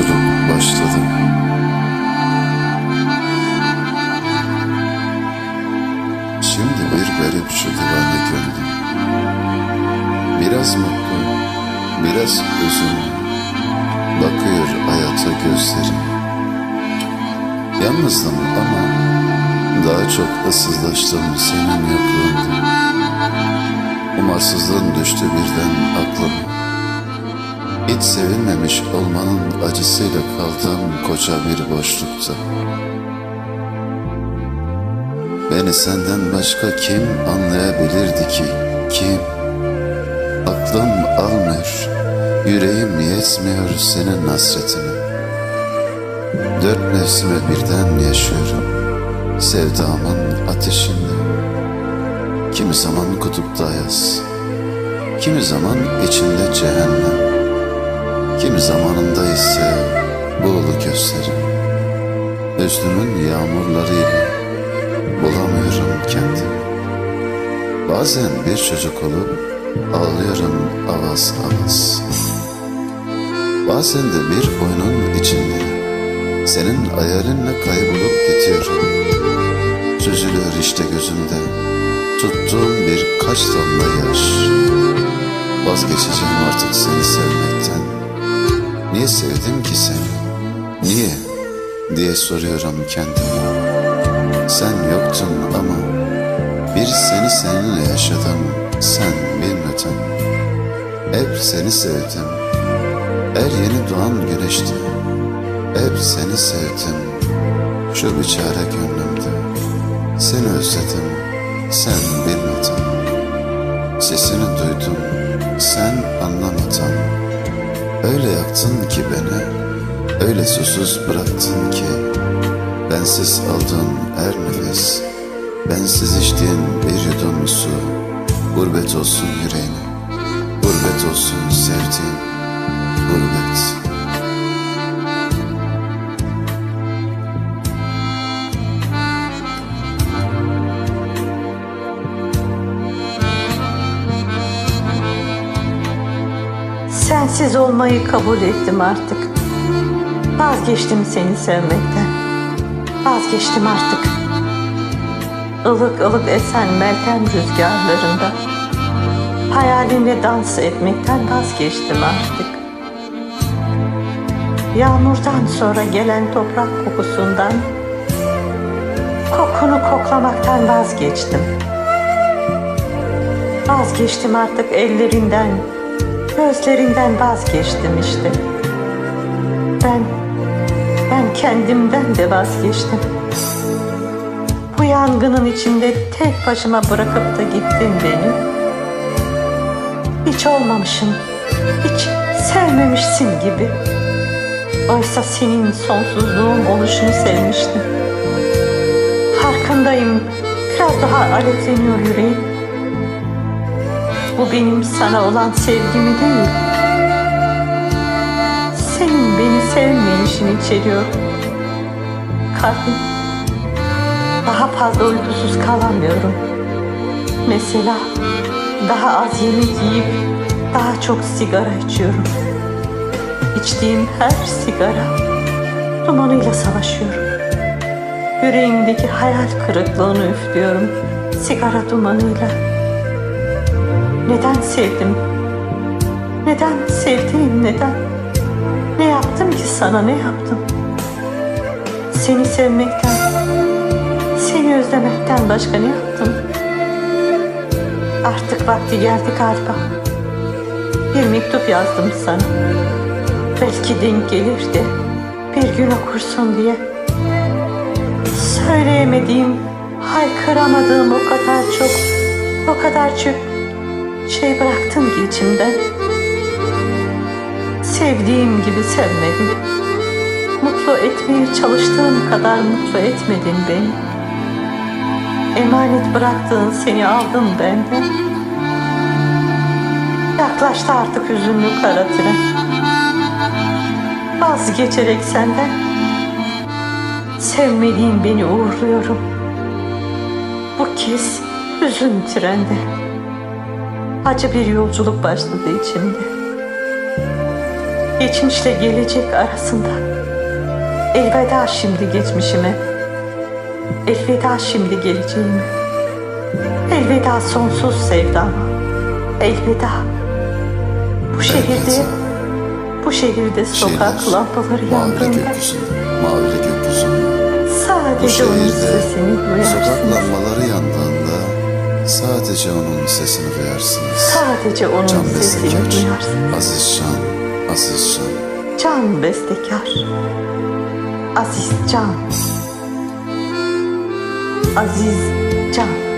yolculuk başladı. Şimdi bir garip şu divane gördüm. Biraz mutlu, biraz üzünlü. Bakıyor hayata gözlerim. Yalnızdım ama daha çok ıssızlaştım senin yokluğunda. Umarsızlığın düştü birden aklıma. Hiç sevilmemiş olmanın acısıyla kaldım koca bir boşlukta. Beni senden başka kim anlayabilirdi ki? Kim? Aklım almıyor, yüreğim yetmiyor senin hasretine. Dört mevsime birden yaşıyorum, sevdamın ateşinde. Kimi zaman kutupta yaz, kimi zaman içinde cehennem. Kimi zamanında ise buğulu gözlerim. Özlümün yağmurlarıyla bulamıyorum kendimi. Bazen bir çocuk olup ağlıyorum avaz avaz. Bazen de bir oyunun içinde senin hayalinle kaybolup gidiyorum. Süzülüyor işte gözümde tuttuğum birkaç damla yaş. Vazgeçeceğim artık seni sevmekten. Niye sevdim ki seni? Niye? diye soruyorum kendime. Sen yoktun ama bir seni seninle yaşadım sen bilmedin. Hep seni sevdim. Her yeni doğan güneşti. Hep seni sevdim. Şu biçare gönlümde. Seni özledim. Sen bilmedin. Sesini duydum. Sen anlamadın. Öyle yaktın ki beni. Öyle susuz bıraktın ki. Bensiz aldığın her nefes. Bensiz içtiğin bir yudum su. Gurbet olsun yüreğine. Gurbet olsun sevdiğim. Gurbet. Sensiz olmayı kabul ettim artık. Vazgeçtim seni sevmekten. Vazgeçtim artık. Ilık ılık esen meltem rüzgarlarında. Hayalinle dans etmekten vazgeçtim artık. Yağmurdan sonra gelen toprak kokusundan, kokunu koklamaktan vazgeçtim. Vazgeçtim artık ellerinden, gözlerinden vazgeçtim işte. Ben, ben kendimden de vazgeçtim. Bu yangının içinde tek başıma bırakıp da gittin beni. Hiç olmamışım, hiç sevmemişsin gibi. Oysa senin sonsuzluğun oluşunu sevmiştim. Farkındayım, biraz daha aletleniyor yüreğim. Bu benim sana olan sevgimi değil. Senin beni sevmeyişini içeriyor. Kalbim. Daha fazla uykusuz kalamıyorum. Mesela daha az yemek yiyip daha çok sigara içiyorum. İçtiğim her sigara dumanıyla savaşıyorum. Yüreğimdeki hayal kırıklığını üflüyorum sigara dumanıyla. Neden sevdim? Neden sevdiğim neden? Ne yaptım ki sana ne yaptım? Seni sevmekten, seni özlemekten başka ne yaptım? Artık vakti geldi galiba. Bir mektup yazdım sana. Belki denk gelir de bir gün okursun diye. Söyleyemediğim, haykıramadığım o kadar çok, o kadar çok şey bıraktın ki içimden. Sevdiğim gibi sevmedin. Mutlu etmeye çalıştığım kadar mutlu etmedin beni. Emanet bıraktığın seni aldım benden. Yaklaştı artık hüzünlü kara tren. Vazgeçerek senden sevmediğin beni uğurluyorum. Bu kez hüzün trende. Acı bir yolculuk başladı içimde. Geçmişle gelecek arasında. Elveda şimdi geçmişime. Elveda şimdi geleceğime. Elveda sonsuz sevdama. Elveda. Bu şehirde, bu şehirde sokak Şeyler, lambaları yandığında gökyüzünde. Bu sadece onun sesini sokak duyarsınız. lambaları yandığında sadece onun sesini duyarsınız. Sadece onun Can sesini bestekar, duyarsınız. Aziz Can, Aziz Can. Can bestekar. Aziz Can. Aziz Can.